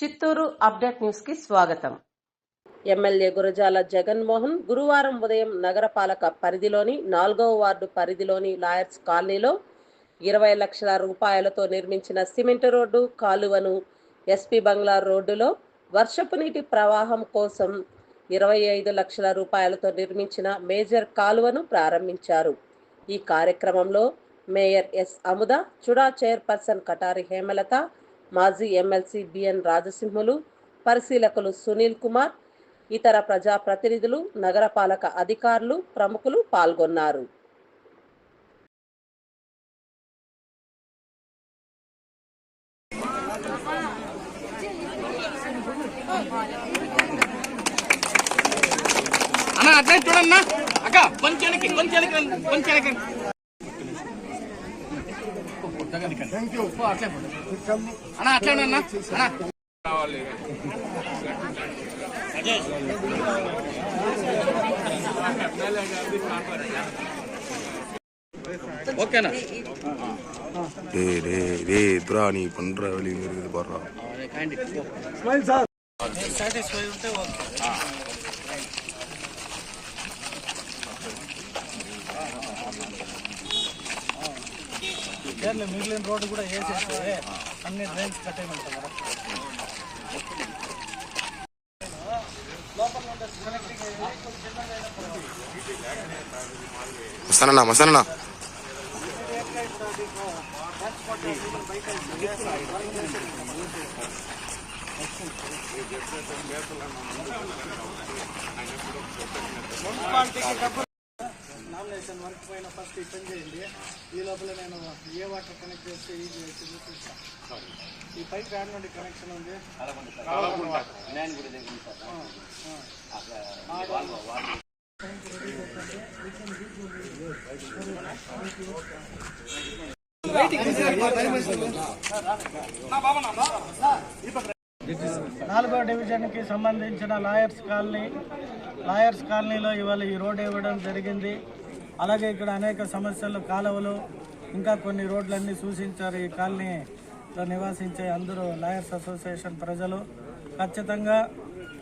Chittoor update న్యూస్కి స్వాగతం. MLA Gurazala Jaganmohan గురువారం ఉదయం నగరపాలక పరిధిలోని నాలుగవ వార్డు పరిధిలోని లాయర్స్ కాలనీలో ఇరవై లక్షల రూపాయలతో నిర్మించిన సిమెంట్ రోడ్డు కాలువను ఎస్పీ బంగ్లా రోడ్డులో వర్షపు నీటి ప్రవాహం కోసం ఇరవై ఐదు లక్షల రూపాయలతో నిర్మించిన మేజర్ కాలువను ప్రారంభించారు. ఈ కార్యక్రమంలో mayor S Amuda CHUDA chairperson Katari Hemalatha మాజీ ఎమ్మెల్సీ బిఎన్ రాజసింహులు పరిశీలకులు సునీల్ కుమార్ ఇతర ప్రజాప్రతినిధులు నగరపాలక అధికారులు ప్రముఖులు పాల్గొన్నారు. అన్న అట్లా చూడన్నా. అక్క కొంచెం కొంచెం కొంచెం వెనక్కి రండి. ఓ, అట్లే పోండి. అన్న అట్లే ఉండు అన్న అన్న ஓகேண்ணா டேய் டேய் டேய் எத்ரா நீ பண்ற வேலையும் இருக்குது பாடுறா మిగిలిన రోడ్డు కూడా వేసేస్తే అన్ని డ్రైన్స్ కట్టేయమంటారు? కదా మస్తానన్నా మస్తానన్నా లామినేషన్ వర్క్ పైన ఫస్ట్ ఈ చేయండి. ఈ లోపల నేను ఏ వాటర్ కనెక్ట్ చేస్తే ఈ చేసి ఈ పైప్ యాడ్ నుండి కనెక్షన్ ఉంది. నాలుగో డివిజన్కి సంబంధించిన లాయర్స్ కాలనీ లాయర్స్ కాలనీలో ఇవాళ ఈ రోడ్ ఇవ్వడం జరిగింది. అలాగే ఇక్కడ అనేక సమస్యలు కాలువలు ఇంకా కొన్ని రోడ్లన్నీ సూచించారు ఈ కాలనీలో నివాసించే అందరూ లాయర్స్ అసోసియేషన్ ప్రజలు. ఖచ్చితంగా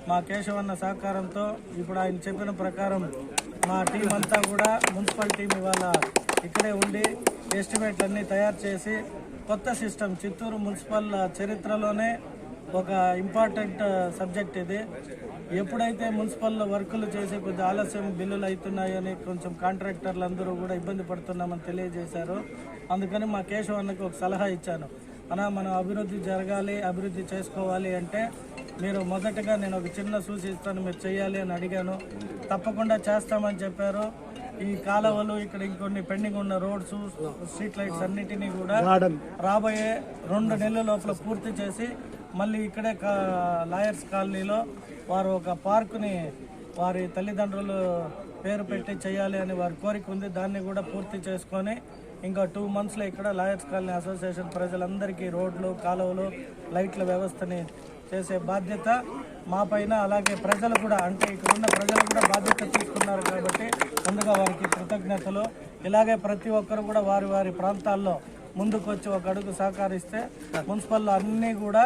మా కేశవన్న సహకారంతో ఇప్పుడు ఆయన చెప్పిన ప్రకారం మా టీం అంతా కూడా మున్సిపల్ టీం ఇవాళ ఇక్కడే ఉండి ఎస్టిమేట్లన్నీ తయారు చేసి కొత్త సిస్టమ్ చిత్తూరు మున్సిపల్ చరిత్రలోనే ఒక ఇంపార్టెంట్ సబ్జెక్ట్ ఇది. ఎప్పుడైతే మున్సిపల్ వర్కులు చేసే కొద్ది ఆలస్యం బిల్లులు అవుతున్నాయని కొంచెం కాంట్రాక్టర్లు అందరూ కూడా ఇబ్బంది పడుతున్నామని తెలియజేశారు. అందుకని మా కేశవ్ అన్నకు ఒక సలహా ఇచ్చాను. అన్నా మనం అభివృద్ధి జరగాలి అభివృద్ధి చేసుకోవాలి అంటే మీరు మొదటగా నేను ఒక చిన్న సూచిస్తాను మీరు చేయాలి అని అడిగాను. తప్పకుండా చేస్తామని చెప్పారు. ఈ కాలువలు ఇక్కడ ఇంకొన్ని పెండింగ్ ఉన్న రోడ్స్ స్ట్రీట్ లైట్స్ అన్నిటినీ కూడా రాబోయే రెండు నెలల లోపల పూర్తి చేసి మళ్ళీ ఇక్కడే లాయర్స్ కాలనీలో వారు ఒక పార్కుని వారి తల్లిదండ్రులు పేరు పెట్టి చేయాలి అని వారి కోరిక ఉంది. దాన్ని కూడా పూర్తి చేసుకొని ఇంకా టూ మంత్స్లో ఇక్కడ లాయర్స్ కాలనీ అసోసియేషన్ ప్రజలందరికీ రోడ్లు కాలువలు లైట్ల వ్యవస్థని చేసే బాధ్యత మా పైన. అలాగే ప్రజలు కూడా అంటే ఇక్కడ ఉన్న ప్రజలు కూడా బాధ్యత తీసుకున్నారు కాబట్టి ముందుగా వారికి కృతజ్ఞతలు. ఇలాగే ప్రతి ఒక్కరు కూడా వారి వారి ప్రాంతాల్లో ముందుకు వచ్చి ఒక అడుగు సహకరిస్తే మున్సిపల్లో అన్నీ కూడా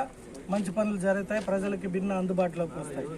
మంచి పనులు జరుగుతాయి. ప్రజలకి భిన్న అందుబాటులోకి వస్తాయి.